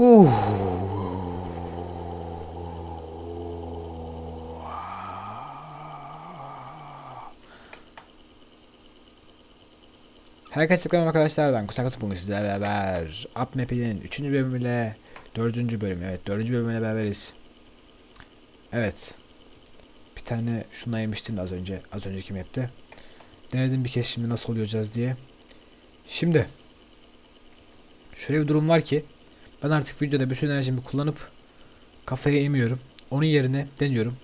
Huh. Herkese selam arkadaşlar ben Kusak bugün sizlerle beraber Up Map'in 3. bölümüyle 4. bölüm evet 4. bölümüyle beraberiz. Evet. Bir tane şundan yemiştim az önce az önceki map'te. Denedim bir kez şimdi nasıl olacağız diye. Şimdi şöyle bir durum var ki ben artık videoda bütün enerjimi kullanıp kafaya emiyorum. Onun yerine deniyorum.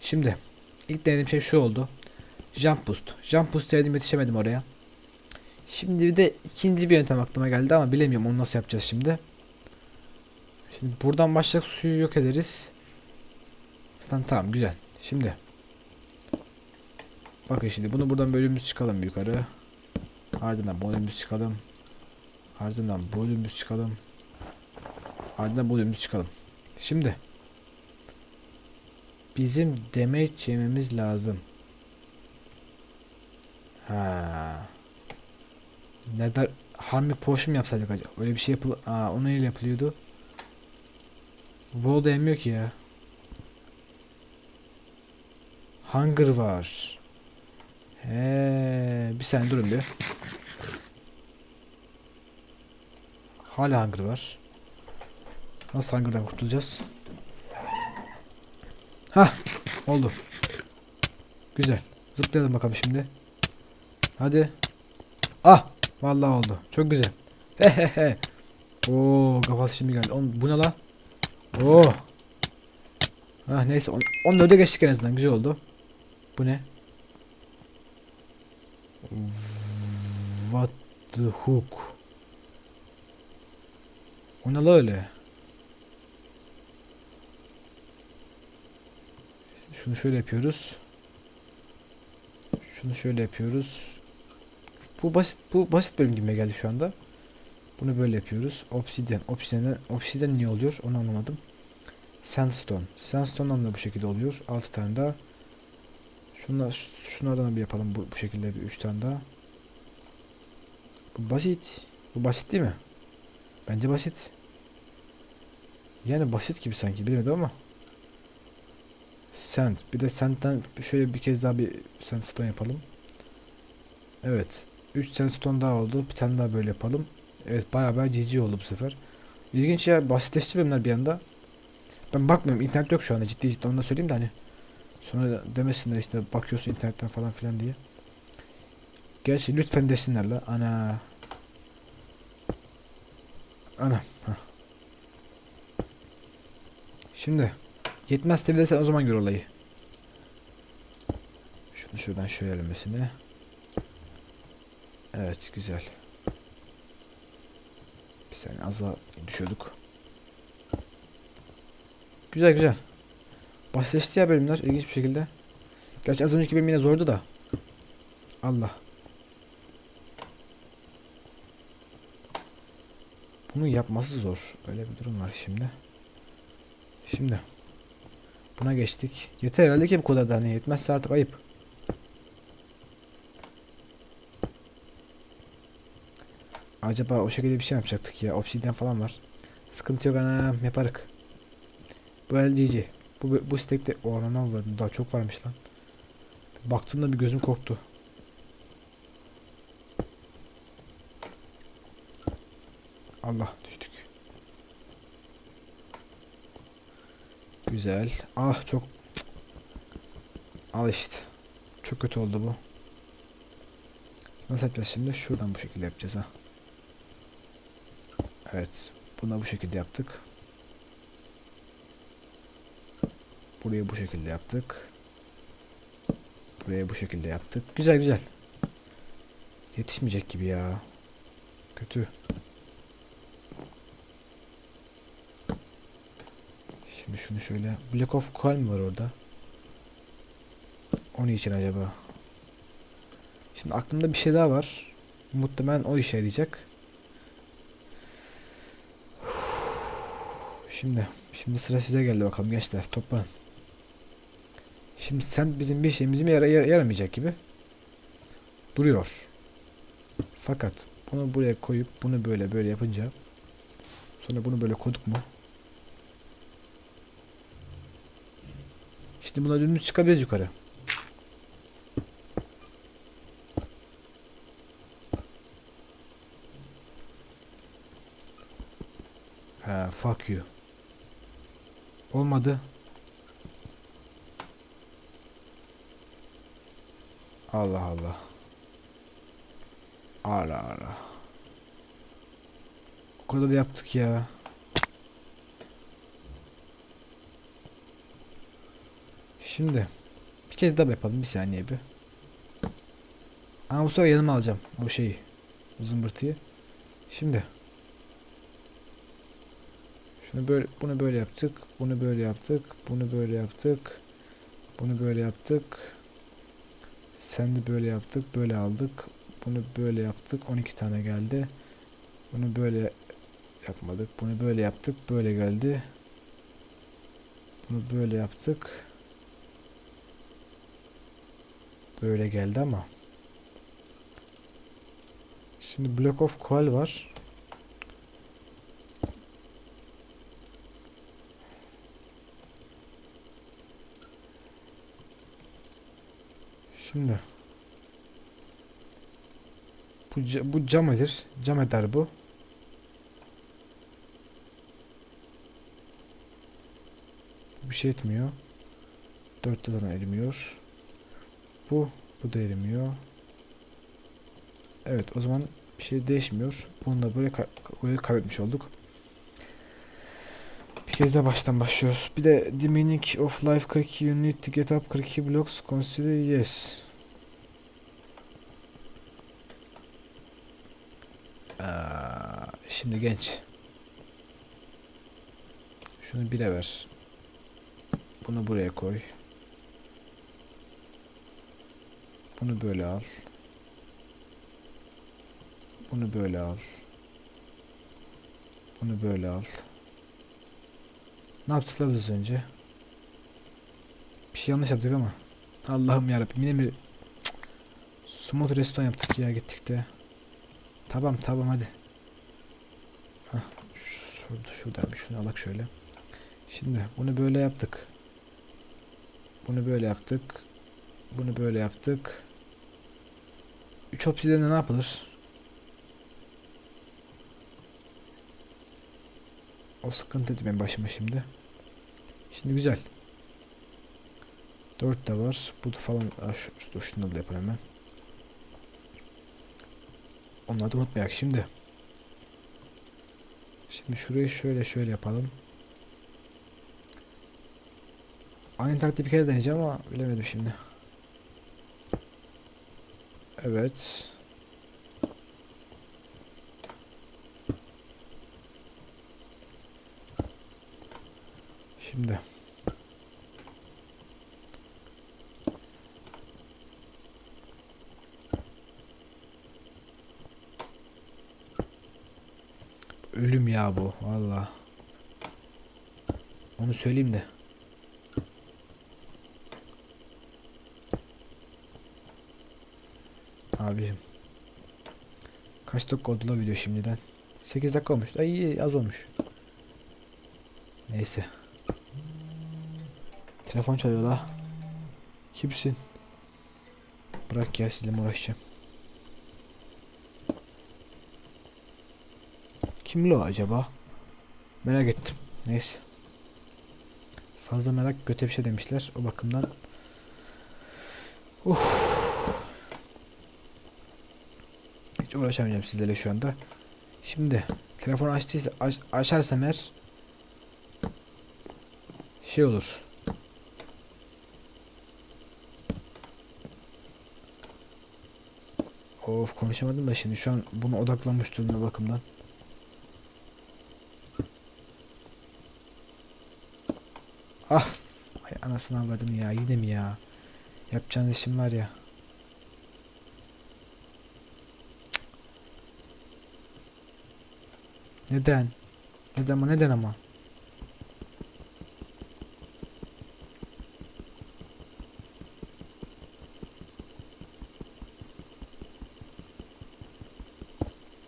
Şimdi ilk denediğim şey şu oldu. Jump boost. Jump boost denedim yetişemedim oraya. Şimdi bir de ikinci bir yöntem aklıma geldi ama bilemiyorum onu nasıl yapacağız şimdi. Şimdi buradan başlayıp suyu yok ederiz. Tamam tamam güzel. Şimdi. Bakın şimdi bunu buradan bölümümüz çıkalım yukarı. Ardından bölümümüz çıkalım. Ardından bölümümüz çıkalım. Ardından bölümümüz çıkalım. Şimdi. Bizim damage yememiz lazım. Ha. Nether Harmik Potion mu yapsaydık acaba? Öyle bir şey yapıl... Aa o neyle yapılıyordu? Vol da ki ya. Hunger var. He, bir saniye durun bir. Hala hunger var. Nasıl hunger'dan kurtulacağız? Ha, oldu. Güzel. Zıplayalım bakalım şimdi. Hadi. Ah, vallahi oldu. Çok güzel. Hehehe. Oo, kafası şimdi geldi. Oğlum, bu ne la? Oo. Ah neyse. On, onun öde geçtik en azından. Güzel oldu. Bu ne? What the hook? O ne la öyle? Şunu şöyle yapıyoruz. Şunu şöyle yapıyoruz. Bu basit bu basit bölüm gibi geldi şu anda. Bunu böyle yapıyoruz. Obsidian. Obsidian, obsidian niye oluyor? Onu anlamadım. Sandstone. Sandstone'dan da bu şekilde oluyor. 6 tane daha. Şunlar, şunlardan bir yapalım bu, bu şekilde bir 3 tane daha. Bu basit. Bu basit değil mi? Bence basit. Yani basit gibi sanki bilemedim ama. Sand. Bir de sand'den şöyle bir kez daha bir sandstone yapalım. Evet. 3 sandstone daha oldu. Bir tane daha böyle yapalım. Evet bayağı bayağı GG oldu bu sefer. İlginç ya basitleşti bölümler bir anda. Ben bakmıyorum internet yok şu anda ciddi ciddi onu da söyleyeyim de hani. Sonra demesinler işte bakıyorsun internetten falan filan diye. Gerçi lütfen desinler la. Ana. Ana. Heh. Şimdi. Yetmez tabi de sen o zaman gör olayı. Şunu şuradan şöyle elemesine. Evet güzel. Bir saniye az daha düşüyorduk. Güzel güzel. Basitleşti ya bölümler ilginç bir şekilde. Gerçi az önceki bölüm yine zordu da. Allah. Bunu yapması zor. Öyle bir durum var şimdi. Şimdi. Buna geçtik. Yeter herhalde ki bu kadar da hani yetmezse artık ayıp. Acaba o şekilde bir şey yapacaktık ya? Obsidian falan var. Sıkıntı yok anam yaparık. Bu LGG. Bu bu stekte oranı var. Daha çok varmış lan. Baktığımda bir gözüm korktu. Allah düştük. Güzel. Ah çok Cık. Al işte. Çok kötü oldu bu. Nasıl yapacağız şimdi? Şuradan bu şekilde yapacağız ha. Evet. Buna bu şekilde yaptık. Burayı bu şekilde yaptık. Buraya bu şekilde yaptık. Güzel güzel. Yetişmeyecek gibi ya. Kötü. Şimdi şunu şöyle. Black of Coal mi var orada? Onun için acaba? Şimdi aklımda bir şey daha var. Muhtemelen o işe yarayacak. Şimdi şimdi sıra size geldi bakalım gençler toplanın. Şimdi sen bizim bir şeyimizi mi yara- yara- yaramayacak gibi duruyor. Fakat bunu buraya koyup bunu böyle böyle yapınca Sonra bunu böyle koyduk mu? Şimdi buna dümdüz çıkabiliriz yukarı. Ha, fuck you. Olmadı. Allah Allah. Ara ara. O kadar da yaptık ya. Şimdi bir kez daha yapalım bir saniye bir. Ama bu sefer yanıma alacağım o şeyi. Zımbırtıyı. Şimdi. Şunu böyle bunu böyle yaptık. Bunu böyle yaptık. Bunu böyle yaptık. Bunu böyle yaptık. Sen de böyle yaptık. Böyle aldık. Bunu böyle yaptık. 12 tane geldi. Bunu böyle yapmadık. Bunu böyle yaptık. Böyle geldi. Bunu böyle yaptık. Böyle geldi ama. Şimdi block of coal var. Şimdi bu, bu cam eder. Cam eder bu. Bir şey etmiyor. Dört tane erimiyor. Bu, bu da erimiyor. Evet, o zaman bir şey değişmiyor. Bunu da böyle, ka- böyle kaybetmiş olduk. Bir kez daha baştan başlıyoruz. Bir de the meaning of life 42 you need to get up 42 blocks consider yes. Aa, şimdi genç. Şunu bire ver. Bunu buraya koy. Bunu böyle al. Bunu böyle al. Bunu böyle al. Ne yaptık la biz önce? Bir şey yanlış yaptık ama. Allah'ım yarabbim yine Cık. Smooth restoran yaptık ya gittik de. Tamam tamam hadi. Hah, şurada şuradan bir şunu alak şöyle. Şimdi bunu böyle yaptık. Bunu böyle yaptık. Bunu böyle yaptık. 3 obsidiyenle ne yapılır? O sıkıntıydı benim başıma şimdi. Şimdi güzel. 4 de var. Bu da falan. Aa, şu, şu, şunu da yapalım hemen. Onları da unutmayak şimdi. Şimdi şurayı şöyle şöyle yapalım. Aynı taktiği bir kere deneyeceğim ama bilemedim şimdi. Evet. Şimdi. Ölüm ya bu valla. Onu söyleyeyim de. Abicim. Kaç dakika oldu la video şimdiden? 8 dakika olmuş. Ay az olmuş. Neyse. Telefon çalıyor la. Kimsin? Bırak ya sizinle uğraşacağım. Kim lo acaba? Merak ettim. Neyse. Fazla merak göte bir şey demişler. O bakımdan. Uf. Hiç uğraşamayacağım sizlerle şu anda. Şimdi telefonu açtıysa aç, açarsam eğer şey olur. Of konuşamadım da şimdi şu an buna odaklanmış durumda bakımdan. Ah, ay anasını avradın ya yine mi ya? Yapacağınız işim var ya. Neden? Neden ama neden ama?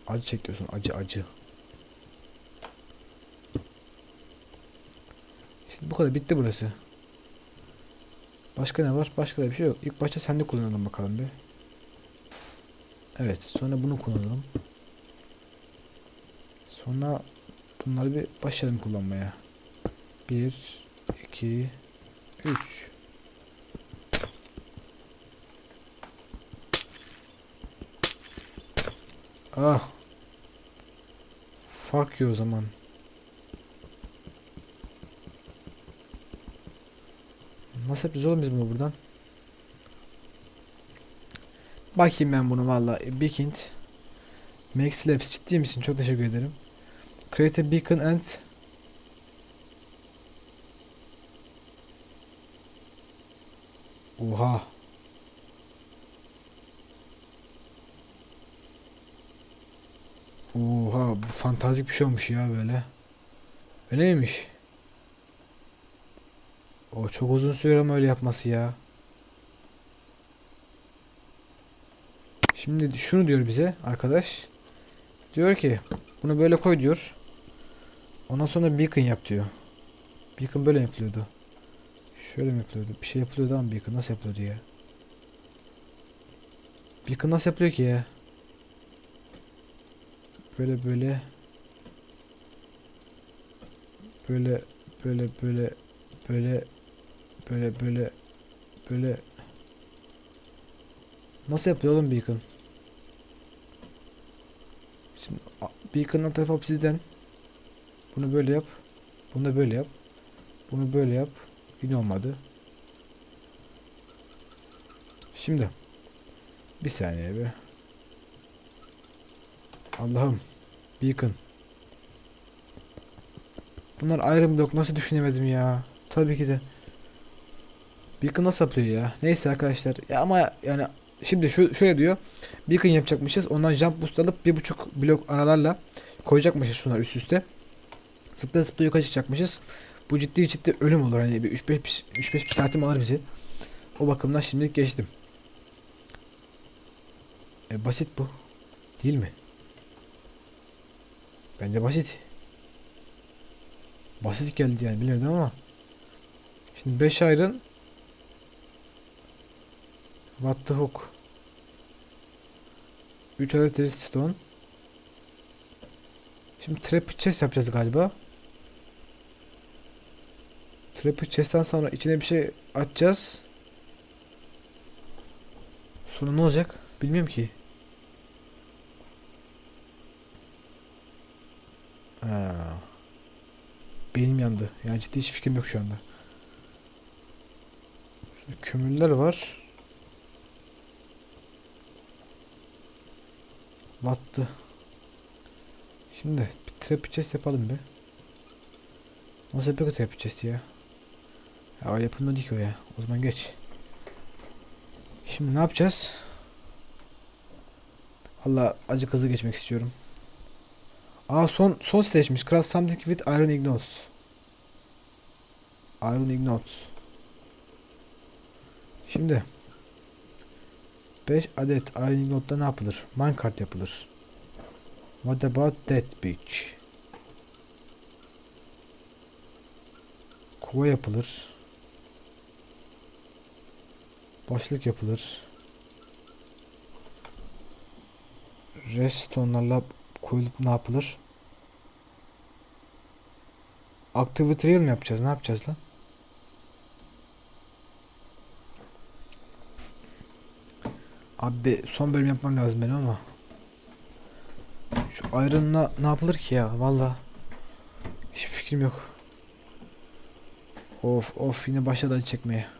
Acı çekiyorsun acı acı. Şimdi bu kadar bitti burası. Başka ne var? Başka da bir şey yok. İlk başta sende kullanalım bakalım bir. Evet, sonra bunu kullanalım. Sonra bunları bir başlayalım kullanmaya. 1 2 3 Ah. Fuck you o zaman. Nasıl yapacağız oğlum biz bunu buradan? Bakayım ben bunu valla. Big hint. Max Labs ciddi misin? Çok teşekkür ederim. Create a beacon and Oha. Oha bu fantastik bir şey olmuş ya böyle. Öyle miymiş? O çok uzun süre ama öyle yapması ya. Şimdi şunu diyor bize arkadaş. Diyor ki bunu böyle koy diyor. Ondan sonra beacon yap diyor. Beacon böyle yapılıyordu. Şöyle mi yapılıyordu? Bir şey yapılıyordu ama beacon nasıl yapılıyordu ya? Beacon nasıl yapılıyor ki ya? Böyle böyle böyle böyle böyle böyle böyle böyle böyle Nasıl yapıyor oğlum beacon? Şimdi beacon'ın tarafı obsidian. Bunu böyle yap. Bunu da böyle yap. Bunu böyle yap. Yine olmadı. Şimdi bir saniye be. Allah'ım. Beacon. Bunlar Iron Block nasıl düşünemedim ya. Tabii ki de. Beacon nasıl yapıyor ya? Neyse arkadaşlar. Ya ama yani şimdi şu şöyle diyor. Beacon yapacakmışız. Ondan jump boost alıp bir buçuk blok aralarla koyacakmışız şunlar üst üste. Zıplaya zıplaya yukarı çıkacakmışız. Bu ciddi ciddi ölüm olur. Hani bir 3-5 3-5 saatim alır bizi. O bakımdan şimdilik geçtim. E, basit bu. Değil mi? Bence basit. Basit geldi yani bilirdim ama. Şimdi 5 iron What the hook 3 adet redstone Şimdi trap chest yapacağız galiba. Trap chest'ten sonra içine bir şey atacağız. Sonra ne olacak? Bilmiyorum ki. Ha. Benim yandı. Yani ciddi hiç fikrim yok şu anda. Şurada kömürler var. Battı. Şimdi bir trap chest yapalım bir. Nasıl yapıyor trap chest ya? Ya yapılmadı ki o ya. O zaman geç. Şimdi ne yapacağız? Allah acı hızlı geçmek istiyorum. Aa son son stage'miş. Craft something with iron ignotes. Iron ignotes. Şimdi 5 adet iron ignote'da ne yapılır? Minecart yapılır. What about that bitch? Kova yapılır. Başlık yapılır. Restonlarla koyulup ne yapılır? Activity Reel mi yapacağız? Ne yapacağız lan? Abi son bölüm yapmam lazım benim ama. Şu Iron'la ne yapılır ki ya? Valla. Hiçbir fikrim yok. Of of yine başladı acı çekmeye.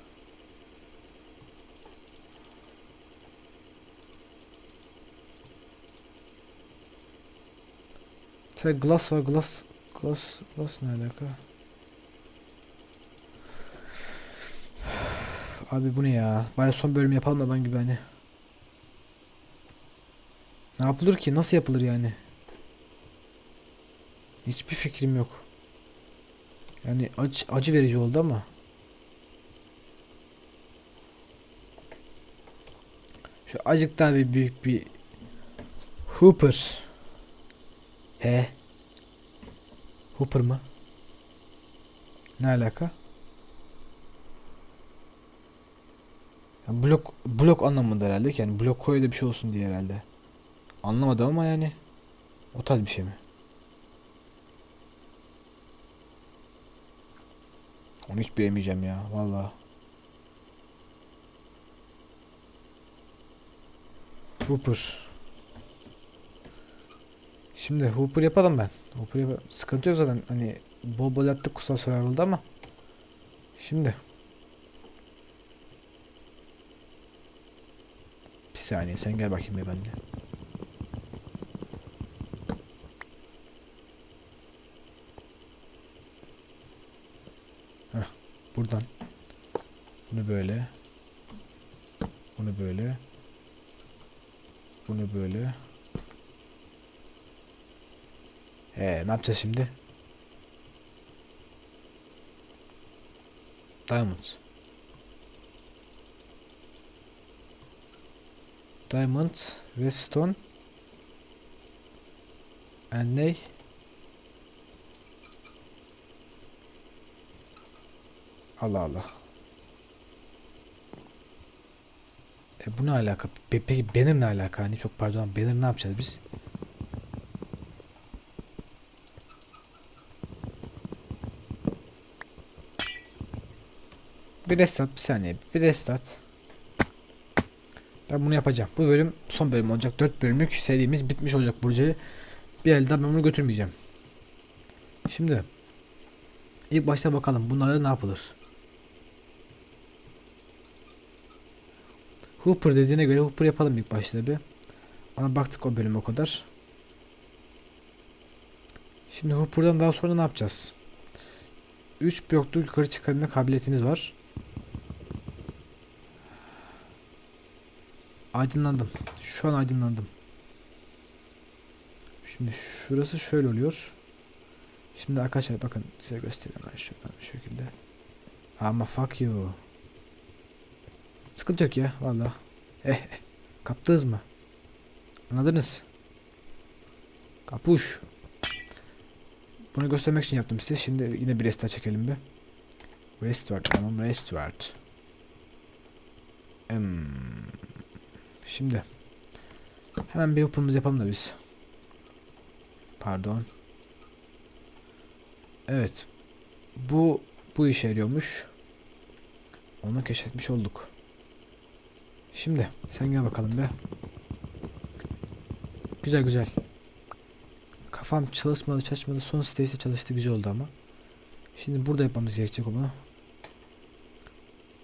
Sen glass var glass glass glass ne alaka? Abi bu ne ya? Bari son bölüm yapalım da ben gibi hani. Ne yapılır ki? Nasıl yapılır yani? Hiçbir fikrim yok. Yani acı, acı verici oldu ama. Şu acık daha bir büyük bir Hooper. He. Hooper mı? Ne alaka? Ya blok blok anlamında herhalde yani blok koy da bir şey olsun diye herhalde. Anlamadım ama yani o tarz bir şey mi? Onu hiç bilemeyeceğim ya vallahi. Hooper. Şimdi Hooper yapalım ben. Hooper yap sıkıntı yok zaten. Hani bol bol yaptık kutsal survival'da ama. Şimdi. Bir saniye sen gel bakayım bir benimle. Heh, buradan. Bunu böyle. Bunu böyle. Bunu böyle. Ee, ne yapacağız şimdi? Diamond. Diamond ve stone. And ne? Allah Allah. E bu ne alaka? Pe- Peki benim ne alaka? Hani çok pardon. Benim ne yapacağız biz? Bir restart bir saniye. Bir restart. Ben bunu yapacağım. Bu bölüm son bölüm olacak. 4 bölümlük serimiz bitmiş olacak Burcu'yu. Bir elde ben bunu götürmeyeceğim. Şimdi ilk başta bakalım bunlarla ne yapılır? Hooper dediğine göre Hooper yapalım ilk başta bir. Ona baktık o bölüm o kadar. Şimdi Hooper'dan daha sonra ne yapacağız? 3 bloklu yukarı çıkabilme kabiliyetimiz var. Aydınlandım. Şu an aydınlandım. Şimdi şurası şöyle oluyor. Şimdi arkadaşlar bakın size göstereyim ben şuradan bir şekilde. Ama fuck you. Sıkıntı yok ya valla. Eh, eh. Kaptınız mı? Anladınız? Kapuş. Bunu göstermek için yaptım size. Şimdi yine bir restart çekelim bir. Restart tamam restart. Hmm. Şimdi hemen bir yapımız yapalım da biz. Pardon. Evet. Bu bu işe yarıyormuş. Onu keşfetmiş olduk. Şimdi sen gel bakalım be. Güzel güzel. Kafam çalışmadı çalışmadı. Son stage'de çalıştı güzel oldu ama. Şimdi burada yapmamız gerekecek onu.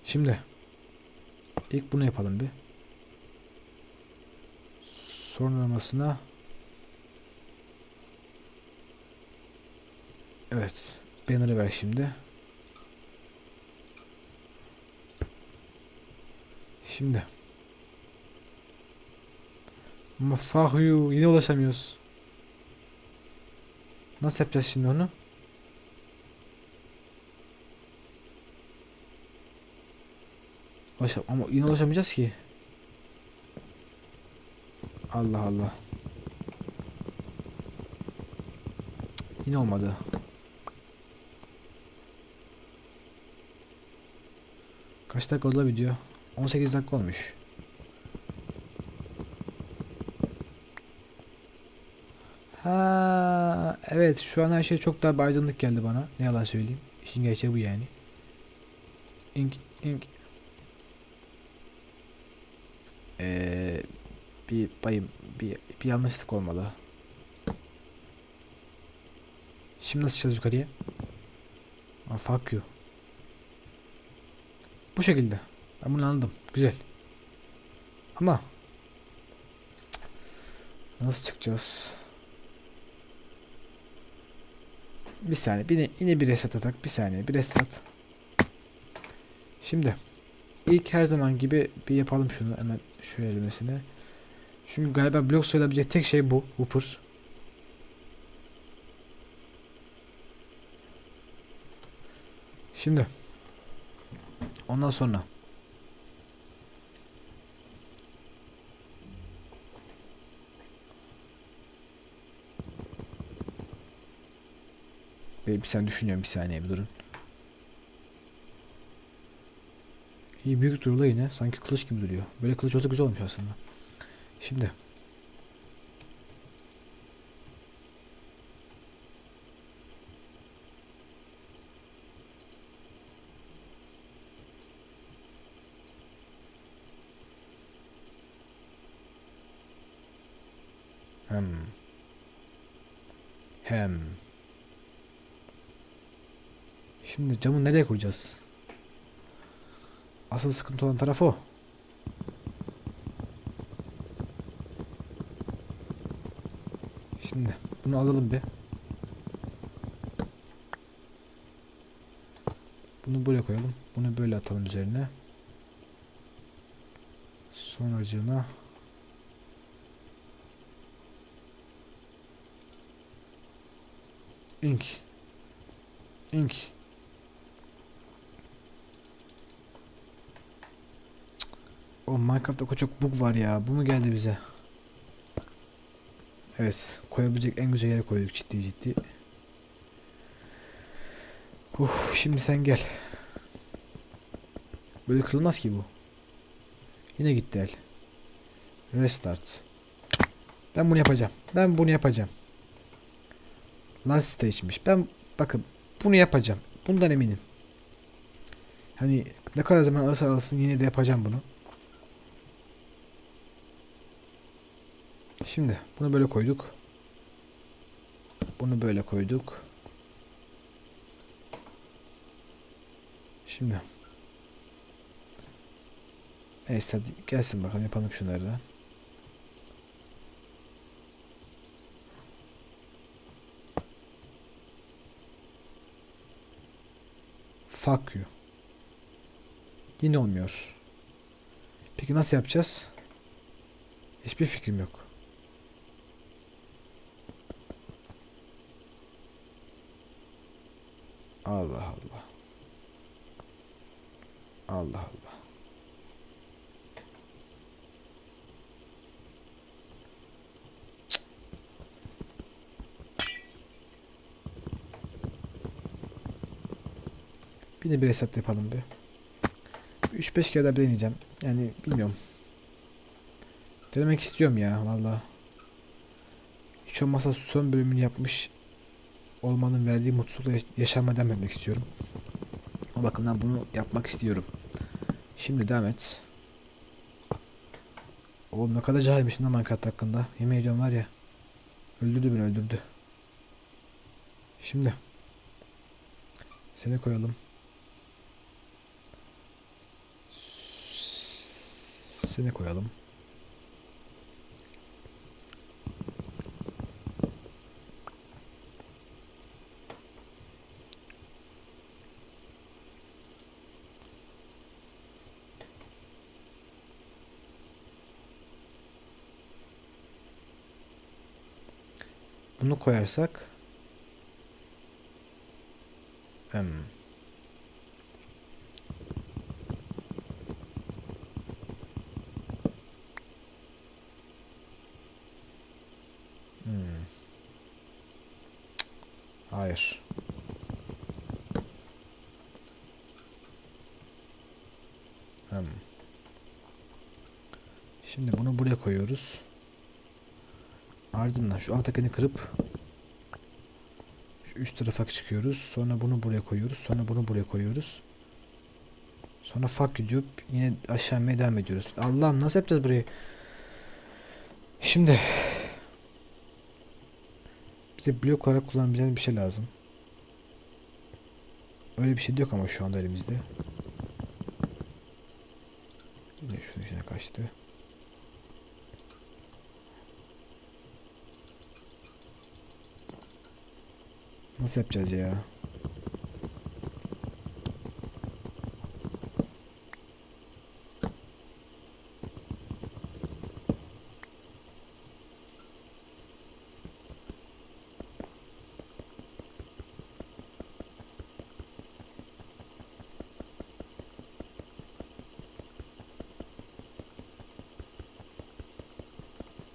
Şimdi ilk bunu yapalım bir. Sonramasına Evet. Banner'ı ver şimdi. Şimdi. Ama you. Yine ulaşamıyoruz. Nasıl yapacağız şimdi onu? Ulaşam ama yine ulaşamayacağız ki. Allah Allah. Cık, Yine olmadı. Kaç dakika oldu video? 18 dakika olmuş. Ha, evet şu an her şey çok daha aydınlık geldi bana. Ne yalan söyleyeyim. İşin gerçeği bu yani. İnk, ink. Ee, bir bayım, bir, bir yanlışlık olmalı. Şimdi nasıl çıkacağız yukarıya? Ah, fuck you. Bu şekilde. Ben bunu anladım. Güzel. Ama nasıl çıkacağız? Bir saniye. Bir, yine bir reset atak. Bir saniye. Bir reset. Şimdi ilk her zaman gibi bir yapalım şunu hemen şu elimesine. Çünkü galiba blok sayılabilecek tek şey bu. Hooper. Şimdi ondan sonra bir, bir sen düşünüyorum bir saniye bir durun. İyi büyük duruyor yine. Sanki kılıç gibi duruyor. Böyle kılıç olsa güzel olmuş aslında. Şimdi. Hem. Hem. Şimdi camı nereye koyacağız? Asıl sıkıntı olan taraf o. Şimdi bunu alalım bir. Bunu buraya koyalım. Bunu böyle atalım üzerine. Sonracığına ink ink O Minecraft'ta çok bug var ya. Bu mu geldi bize? Evet. Koyabilecek en güzel yere koyduk ciddi ciddi. Uf, şimdi sen gel. Böyle kırılmaz ki bu. Yine gitti el. Restart. Ben bunu yapacağım. Ben bunu yapacağım. Last stage'miş. Ben bakın bunu yapacağım. Bundan eminim. Hani ne kadar zaman alırsa alsın yine de yapacağım bunu. Şimdi bunu böyle koyduk. Bunu böyle koyduk. Şimdi. Neyse hadi gelsin bakalım yapalım şunları da. Fuck you. Yine olmuyor. Peki nasıl yapacağız? Hiçbir fikrim yok. Allah Allah. Allah Allah. Bir de bir hesap yapalım bir. 3-5 kere daha deneyeceğim. Yani bilmiyorum. Denemek istiyorum ya valla. Hiç olmazsa son bölümünü yapmış olmanın verdiği mutluluğu yaş- yaşamaya devam etmek istiyorum. O bakımdan bunu yapmak istiyorum. Şimdi devam et. Oğlum ne kadar cahilmişim lan hakkında. Yemin ediyorum var ya. Öldürdü beni öldürdü. Şimdi. Seni koyalım. Seni koyalım. Koyarsak hmm. Cık, Hayır. Em. Şimdi bunu buraya koyuyoruz. Ardından şu alttakini kırıp üst tarafa çıkıyoruz. Sonra bunu buraya koyuyoruz. Sonra bunu buraya koyuyoruz. Sonra fuck you. Yine aşağı inmeye devam ediyoruz. Allah'ım nasıl yapacağız burayı? Şimdi bize blok olarak kullanabileceğimiz bir şey lazım. Öyle bir şey yok ama şu anda elimizde. Şunun içine kaçtı. Nasıl yapacağız ya?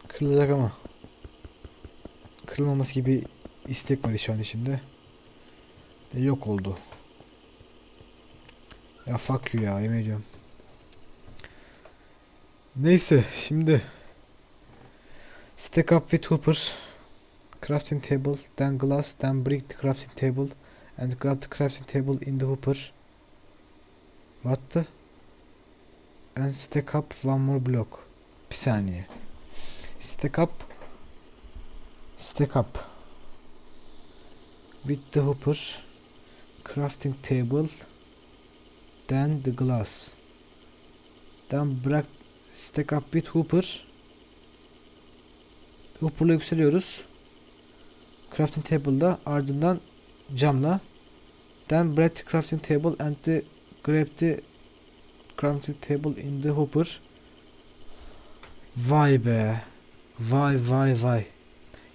Kırılacak ama. Kırılmaması gibi istek var şu an içimde. De yok oldu. Ya fuck you ya yemin ediyorum. Neyse şimdi stack up with hooper crafting table then glass then break the crafting table and grab the crafting table in the hooper what the and stack up one more block bir saniye stack up stack up with the hooper crafting table then the glass. Then break stack up with hooper hooper'la yükseliyoruz. Crafting table'da ardından camla. Then break the crafting table and the grab the crafting table in the hopper. Vay be. Vay vay vay.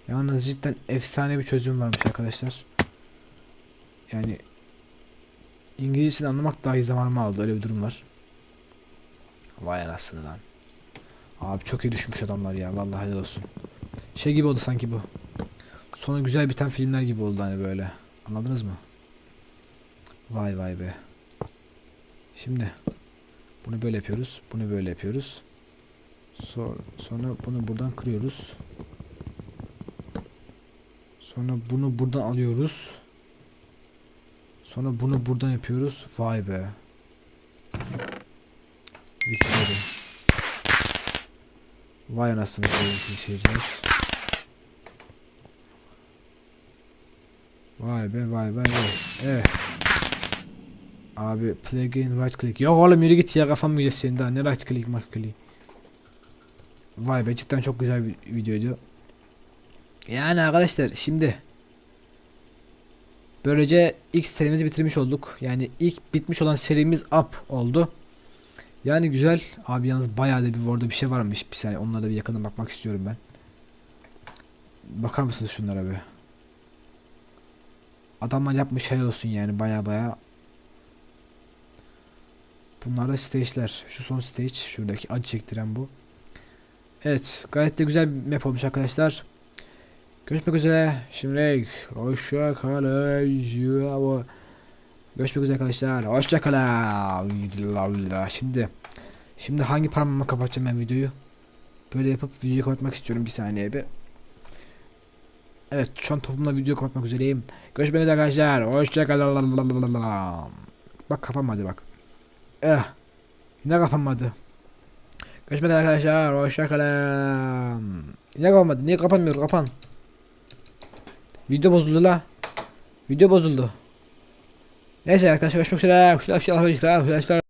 Yalnız cidden efsane bir çözüm varmış arkadaşlar yani İngilizcesini anlamak dahi zamanımı aldı öyle bir durum var vay anasını lan abi çok iyi düşmüş adamlar ya vallahi helal olsun şey gibi oldu sanki bu sonu güzel biten filmler gibi oldu hani böyle anladınız mı vay vay be şimdi bunu böyle yapıyoruz. Bunu böyle yapıyoruz. Sonra, sonra bunu buradan kırıyoruz. Sonra bunu buradan alıyoruz. Sonra bunu buradan yapıyoruz. Vay be. Bitmedi. Vay anasını sevgili. Vay be vay vay vay. Evet. Abi play again right click. Yok oğlum yürü git ya kafam güzel senin daha ne right click right click. Vay be cidden çok güzel bir videoydu. Yani arkadaşlar şimdi böylece ilk serimizi bitirmiş olduk. Yani ilk bitmiş olan serimiz up oldu. Yani güzel. Abi yalnız bayağı da bir orada bir şey varmış. Bir saniye onlara da bir yakından bakmak istiyorum ben. Bakar mısınız şunlara bir? Adamlar yapmış helal olsun yani baya baya Bunlar da stage'ler. Şu son stage. Şuradaki acı çektiren bu. Evet. Gayet de güzel bir map olmuş arkadaşlar. Görüşmek üzere. Şimdi hoşça kalın. Görüşmek üzere arkadaşlar. Hoşça kalın. Şimdi Şimdi hangi parmağımla kapatacağım ben videoyu? Böyle yapıp videoyu kapatmak istiyorum bir saniye bir. Evet şu an topumla video kapatmak üzereyim. Görüşmek üzere arkadaşlar. Hoşça kalın. Bak kapanmadı bak. Eh. Yine kapanmadı. Görüşmek üzere arkadaşlar. Hoşçakalın. Yine kapanmadı. Niye kapanmıyor? Kapan. Video bozuldu la. Video bozuldu. Neyse arkadaşlar görüşmek üzere. Arkadaşlar arkadaşlar.